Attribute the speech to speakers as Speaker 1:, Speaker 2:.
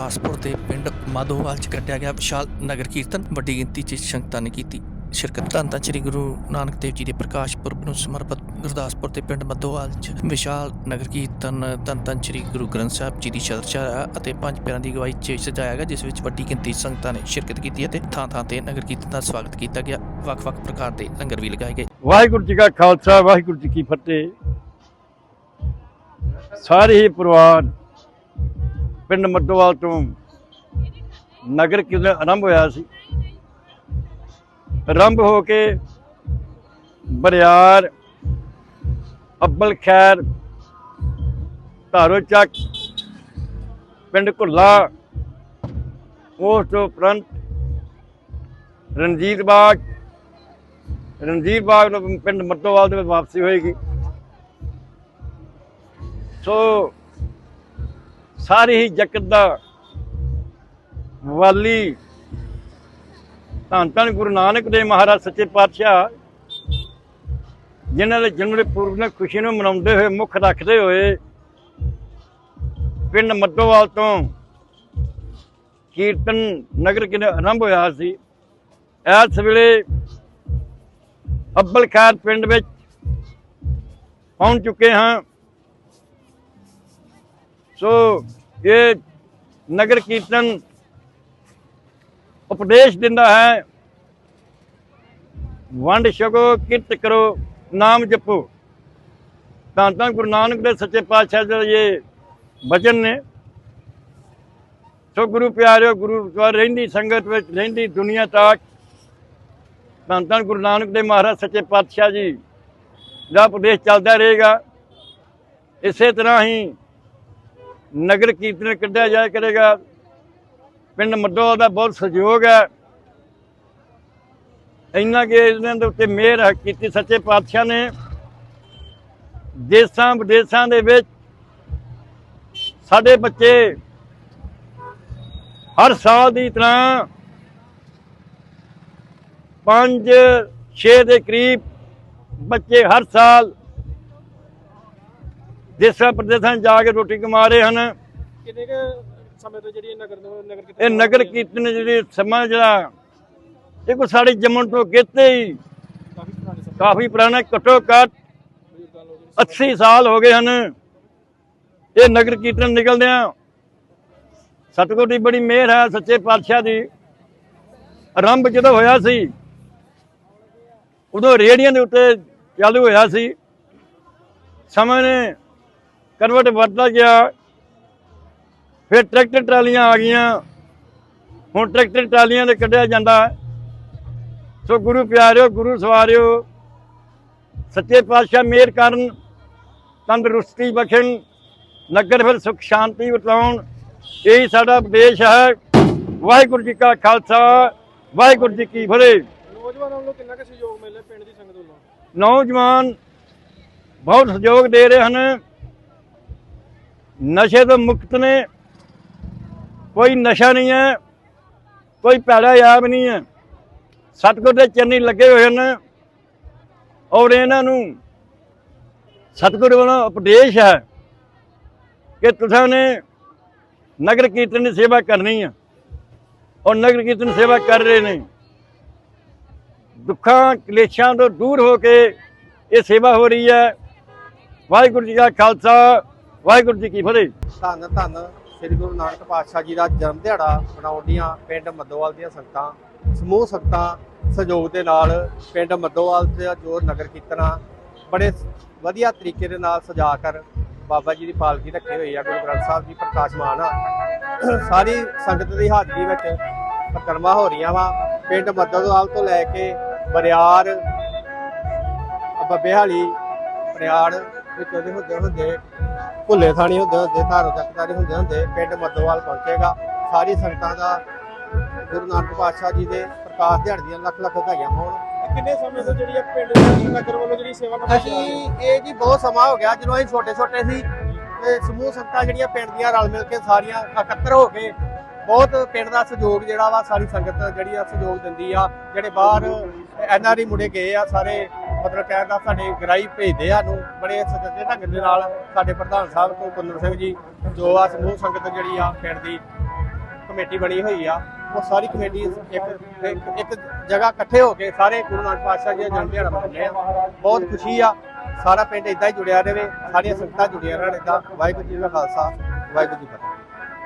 Speaker 1: ਗੁਰਦਾਸਪੁਰ ਦੇ ਪਿੰਡ ਮਾਧੋਵਾਲ ਚ ਕੱਢਿਆ ਗਿਆ ਵਿਸ਼ਾਲ ਨਗਰ ਕੀਰਤਨ। ਵੱਡੀ ਗਿਣਤੀ ਚ ਸੰਗਤਾਂ ਨੇ ਕੀਤੀ। ਸ਼ਿਰਕਤ ਧੰਨ ਧੰਨ ਸ੍ਰੀ ਗੁਰੂ ਨਾਨਕ ਦੇਵ ਜੀ ਦੇ ਪ੍ਰਕਾਸ਼ ਪੁਰਬ ਨੂੰ ਸਮਰਪਿਤ ਗੁਰਦਾਸਪੁਰ ਦੇ ਪਿੰਡ ਮਾਧੋਵਾਲ ਚ ਵਿਸ਼ਾਲ ਨਗਰ ਕੀਰਤਨ ਧੰਨ ਧੰਨ ਸ੍ਰੀ ਗੁਰੂ ਗ੍ਰੰਥ ਸਾਹਿਬ ਜੀ ਦੀ ਸ਼ਰਧਾ ਅਤੇ ਪੰਜ ਪਿਆਰਿਆਂ ਦੀ ਅਗਵਾਈ ਚ ਸਜਾਇਆ ਗਿਆ, ਜਿਸ ਵਿੱਚ ਵੱਡੀ ਗਿਣਤੀ ਸੰਗਤਾਂ ਨੇ ਸ਼ਿਰਕਤ ਕੀਤੀ ਅਤੇ ਥਾਂ ਥਾਂ ਤੇ ਨਗਰ ਕੀਰਤਨ ਦਾ ਸਵਾਗਤ ਕੀਤਾ ਗਿਆ। ਵੱਖ-ਵੱਖ ਪ੍ਰਕਾਰ ਦੇ ਲੰਗਰ ਵੀ ਲਗਾਏ ਗਏ।
Speaker 2: ਵਾਹਿਗੁਰੂ ਜੀ ਕਾ ਖਾਲਸਾ, ਵਾਹਿਗੁਰੂ ਜੀ ਕੀ ਫਤਿਹ। ਸਾਰੇ ਹੀ ਪਰਿਵਾਰ ਪਿੰਡ ਮੱਦੋਵਾਲ ਤੋਂ ਨਗਰ ਕੀਰਤਨ ਆਰੰਭ ਹੋਇਆ ਸੀ। ਆਰੰਭ ਹੋ ਕੇ ਬਰਿਆਰ, ਅੱਬਲ ਖੈਰ, ਧਾਰੋ ਚੱਕ, ਪਿੰਡ ਘੁੱਲਾ, ਉਸ ਤੋਂ ਉਪਰੰਤ ਰਣਜੀਤ ਬਾਗ ਰਣਜੀਤ ਬਾਗ ਨੂੰ ਪਿੰਡ ਮੱਤੋਵਾਲ ਦੇ ਵਿੱਚ ਵਾਪਸੀ ਹੋਏਗੀ ਸੋ ਸਾਰੇ ਹੀ ਜਗਤ ਦਾ ਵਾਲੀ ਧੰਨ ਧੰਨ ਗੁਰੂ ਨਾਨਕ ਦੇਵ ਮਹਾਰਾਜ ਸੱਚੇ ਪਾਤਸ਼ਾਹ, ਜਿਨ੍ਹਾਂ ਦੇ ਜਨਮ ਦੇ ਪੁਰਬ ਨਾਲ ਖੁਸ਼ੀ ਨੂੰ ਮਨਾਉਂਦੇ ਹੋਏ, ਮੁੱਖ ਰੱਖਦੇ ਹੋਏ ਪਿੰਡ ਮੱਤੋਵਾਲ ਤੋਂ ਕੀਰਤਨ ਨਗਰ ਕੀਰਤਨ ਆਰੰਭ ਹੋਇਆ ਸੀ। ਇਸ ਵੇਲੇ ਅੱਬਲ ਖੈਰ ਪਿੰਡ ਵਿੱਚ ਪਹੁੰਚ ਚੁੱਕੇ ਹਾਂ। ਸੋ ਇਹ ਨਗਰ ਕੀਰਤਨ ਉਪਦੇਸ਼ ਦਿੰਦਾ ਹੈ। ਵੰਡ ਛਕੋ, ਕਿਰਤ ਕਰੋ, ਨਾਮ ਜਪੋ। ਤਾਂ ਤਾਂ ਗੁਰੂ ਨਾਨਕ ਦੇ ਸੱਚੇ ਪਾਤਸ਼ਾਹ ਦੇ ਇਹ ਵਚਨ ਨੇ। ਸੋ ਗੁਰੂ ਪਿਆਰਿਓ, ਗੁਰੂ ਦੁਆਰ ਰਹਿੰਦੀ ਸੰਗਤ ਵਿੱਚ, ਰਹਿੰਦੀ ਦੁਨੀਆ ਤੱਕ ਧੰਨ ਧੰਨ ਗੁਰੂ ਨਾਨਕ ਦੇਵ ਮਹਾਰਾਜ ਸੱਚੇ ਪਾਤਸ਼ਾਹ ਜੀ ਦਾ ਉਪਦੇਸ਼ ਚੱਲਦਾ ਰਹੇਗਾ। ਇਸੇ ਤਰ੍ਹਾਂ ਹੀ ਨਗਰ ਕੀਰਤਨ ਕੱਢਿਆ ਜਾਇਆ ਕਰੇਗਾ। ਪਿੰਡ ਮੱਡੋ ਦਾ ਬਹੁਤ ਸਹਿਯੋਗ ਹੈ। ਇੰਨਾ ਕਿ ਇਹਨਾਂ ਦੇ ਉੱਤੇ ਮਿਹਰ ਕੀਤੀ ਸੱਚੇ ਪਾਤਸ਼ਾਹ ਨੇ। ਦੇਸਾਂ ਵਿਦੇਸਾਂ ਦੇ ਵਿੱਚ ਸਾਡੇ ਬੱਚੇ ਹਰ ਸਾਲ ਦੀ ਤਰ੍ਹਾਂ ਪੰਜ, ਛੇ ਦੇ ਕਰੀਬ ਬੱਚੇ ਹਰ ਸਾਲ ਦੇਸਾਂ ਪ੍ਰਦੇਸਾਂ ਜਾ ਕੇ ਰੋਟੀ ਕਮਾ ਰਹੇ ਹਨ
Speaker 3: ਕਿੰਨੇ ਕੁ ਸਮੇਂ ਤੋਂ ਜਿਹੜੀ ਇਹ ਨਗਰ ਕੀਰਤਨ
Speaker 2: ਇਹ ਨਗਰ ਕੀਰਤਨ ਜਿਹੜੀ ਸਮਾਂ ਜਿਹੜਾ ਇਹ ਕੋ ਸਾਡੇ ਜੰਮਣ ਤੋਂ ਕਿਤੇ ਹੀ
Speaker 3: ਕਾਫੀ ਪੁਰਾਣੇ
Speaker 2: ਘੱਟੋ ਘੱਟ
Speaker 3: ਬਜ਼ੁਰਗਾਂ ਲੋਕ
Speaker 2: 80 ਸਾਲ ਹੋ ਗਏ ਹਨ। ਇਹ ਨਗਰ ਕੀਰਤਨ ਨਿਕਲਦੇ ਆ। ਸਤਿਗੁਰ ਦੀ ਬੜੀ ਮਿਹਰ ਹੈ ਸੱਚੇ ਪਾਤਸ਼ਾਹ ਦੀ। ਆਰੰਭ ਜਦੋਂ ਹੋਇਆ ਸੀ ਉਦੋਂ ਰੇੜੀਆਂ ਦੇ ਉੱਤੇ ਚਾਲੂ ਹੋਇਆ ਸੀ। ਸਮਾਂ ਨੇ ਕਰਵਟ ਵਰਤਦਾ ਗਿਆ। ਫਿਰ ਟਰੈਕਟਰ ਟਰਾਲੀਆਂ ਆ ਗਈਆਂ। ਹੁਣ ਟਰੈਕਟਰ ਟਰਾਲੀਆਂ ਦੇ ਕੱਢਿਆ ਜਾਂਦਾ। ਸੋ ਗੁਰੂ ਪਿਆਰਿਓ ਗੁਰੂ ਸਵਾਰਿਓ ਸੱਚੇ ਪਾਤਸ਼ਾਹ ਮਿਹਰ ਕਰਨ ਤੰਦਰੁਸਤੀ ਬਖਸ਼ਣ ਨਗਰ ਫਿਰ ਸੁਖ ਸ਼ਾਂਤੀ ਵਟਾਉਣ ਇਹੀ ਸਾਡਾ ਉਪਦੇਸ਼ ਹੈ। ਵਾਹਿਗੁਰੂ ਜੀ ਕਾ ਖਾਲਸਾ ਵਾਹਿਗੁਰੂ ਜੀ ਕੀ ਫਤਿਹ।
Speaker 3: ਨੌਜਵਾਨਾਂ ਵੱਲੋਂ ਕਿੰਨਾ ਕੁ ਸਹਿਯੋਗ ਮਿਲ ਪਿੰਡ ਦੀ ਸੰਗਤ ਵੱਲੋਂ?
Speaker 2: ਨੌਜਵਾਨ ਬਹੁਤ ਸਹਿਯੋਗ ਦੇ ਰਹੇ ਹਨ। ਨਸ਼ੇ ਤੋਂ ਮੁਕਤ ਨੇ। ਕੋਈ ਨਸ਼ਾ ਨਹੀਂ ਹੈ, ਕੋਈ ਪੈੜਾ ਯਾਬ ਨਹੀਂ ਹੈ। ਸਤਿਗੁਰ ਦੇ ਚਰਨੀ ਲੱਗੇ ਹੋਏ ਹਨ ਔਰ ਇਹਨਾਂ ਨੂੰ ਸਤਿਗੁਰ ਵੱਲੋਂ ਉਪਦੇਸ਼ ਹੈ ਕਿ ਤੁਸੀਂ ਨੇ ਨਗਰ ਕੀਰਤਨ ਦੀ ਸੇਵਾ ਕਰਨੀ ਹੈ। ਔਰ ਨਗਰ ਕੀਰਤਨ ਸੇਵਾ ਕਰ ਰਹੇ ਨੇ। ਦੁੱਖਾਂ, ਕਲੇਸ਼ਾਂ ਤੋਂ ਦੂਰ ਹੋ ਕੇ ਇਹ ਸੇਵਾ ਹੋ ਰਹੀ ਹੈ। ਵਾਹਿਗੁਰੂ ਜੀ ਕਾ ਖਾਲਸਾ ਵਾਹਿਗੁਰੂ ਜੀ ਕੀ ਫਤਿਹ।
Speaker 4: ਧੰਨ ਧੰਨ ਸ੍ਰੀ ਗੁਰੂ ਨਾਨਕ ਪਾਤਸ਼ਾਹ ਜੀ ਦਾ ਜਨਮ ਦਿਹਾੜਾ ਮਨਾਉਂਦੀਆਂ ਪਿੰਡ ਮੱਦੋਵਾਲ ਦੀਆਂ ਸੰਗਤਾਂ, ਸਮੂਹ ਸੰਗਤਾਂ ਸਹਿਯੋਗ ਦੇ ਨਾਲ ਪਿੰਡ ਮੱਦੋਵਾਲ ਦੇ ਜੋ ਨਗਰ ਕੀਰਤਨਾਂ ਬੜੇ ਵਧੀਆ ਤਰੀਕੇ ਦੇ ਨਾਲ ਸਜਾ ਕਰ ਬਾਬਾ ਜੀ ਦੀ ਪਾਲਕੀ ਰੱਖੀ ਹੋਈ ਆ, ਗੁਰੂ ਗ੍ਰੰਥ ਸਾਹਿਬ ਜੀ ਪ੍ਰਕਾਸ਼ਮਾਨ ਆ। ਸਾਰੀ ਸੰਗਤ ਦੀ ਹਾਜ਼ਰੀ ਵਿੱਚ ਪਕਰਮਾ ਹੋ ਰਹੀਆਂ ਵਾ। ਪਿੰਡ ਮੱਦੋਵਾਲ ਤੋਂ ਲੈ ਕੇ ਬਰਿਆਰ ਬੱਬੇਹਾਲੀ ਬਰਿਆੜ ਵਿੱਚ ਉਹਦੇ ਹੁੰਦੇ ਹੁੰਦੇ ਭੁੱਲੇ ਥਾਣੀ ਹੁੰਦੇ ਹੁੰਦੇ ਧਾਰੋ ਚੱਕਦਾਰੀ ਹੁੰਦੇ ਹੁੰਦੇ ਪਿੰਡ ਮੱਦੋਵਾਲ ਪਹੁੰਚੇਗਾ। ਸਾਰੀ ਸੰਗਤਾਂ ਦਾ ਗੁਰੂ ਨਾਨਕ ਪਾਤਸ਼ਾਹ ਜੀ ਦੇ ਪ੍ਰਕਾਸ਼ ਦਿਹਾੜੇ ਦੀਆਂ ਲੱਖ ਲੱਖ ਵਧਾਈਆਂ ਹੋਣ।
Speaker 3: ਕਿੰਨੇ ਸਮੇਂ ਤੋਂ ਜਿਹੜੀ ਇਹ ਪਿੰਡ ਦੀ ਨਗਰ ਵੱਲੋਂ ਜਿਹੜੀ ਸੇਵਾ ਹੈ?
Speaker 4: ਅਸੀਂ ਇਹ ਜੀ ਬਹੁਤ ਸਮਾਂ ਹੋ ਗਿਆ ਜਦੋਂ ਅਸੀਂ ਛੋਟੇ ਛੋਟੇ ਸੀ ਤੇ ਸਮੂਹ ਸੰਗਤਾਂ ਜਿਹੜੀਆਂ ਪਿੰਡ ਦੀਆਂ ਰਲ ਮਿਲ ਕੇ ਸਾਰੀਆਂ ਇਕੱਤਰ ਹੋ ਕੇ ਬਹੁਤ ਪਿੰਡ ਦਾ ਸਹਿਯੋਗ ਜਿਹੜਾ ਵਾ ਸਾਰੀ ਸੰਗਤ ਜਿਹੜੀ ਆ ਸਹਿਯੋਗ ਦਿੰਦੀ ਆ। ਜਿਹੜੇ ਬਾਹਰ ਐਨਆਰਈ ਮੁੰਡੇ ਗਏ ਆ ਸਾਰੇ ਮਤਲਬ ਕਹਿਣ ਦਾ ਸਾਡੇ ਗਰਾਈ ਭੇਜਦੇ ਆ ਨੂੰ ਬੜੇ ਸਜੱਜੇ ਢੰਗ ਦੇ ਨਾਲ ਸਾਡੇ ਪ੍ਰਧਾਨ ਸਾਹਿਬ ਕੋ ਕੁੰਦਰ ਸਿੰਘ ਜੀ, ਜੋ ਆ ਸਮੂਹ ਸੰਗਤ ਜਿਹੜੀ ਆ ਪਿੰਡ ਦੀ ਕਮੇਟੀ ਬਣੀ ਹੋਈ ਆ, ਉਹ ਸਾਰੀ ਕਮੇਟੀ ਇੱਕ, ਇੱਕ- ਇੱਕ ਜਗ੍ਹਾ ਇਕੱਠੇ ਹੋ ਕੇ ਸਾਰੇ ਗੁਰੂ ਨਾਨਕ ਪਾਤਸ਼ਾਹ ਜੀ ਦਾ ਜਨਮ ਦਿਹਾੜਾ ਮਨਾਉਂਦੇ ਆ। ਬਹੁਤ ਖੁਸ਼ੀ ਆ, ਸਾਰਾ ਪਿੰਡ ਇਦਾਂ ਹੀ ਜੁੜਿਆ ਰਹੇ, ਸਾਰੀਆਂ ਸੰਗਤਾਂ ਜੁੜੀਆਂ ਰਹਿਣ ਇਦਾਂ ਵਾਹਿਗੁਰੂ ਜੀ ਦਾ ਖਾਲਸਾ, ਵਾਹਿਗੁਰੂ ਜੀ ਕੀ ਫਤਿਹ।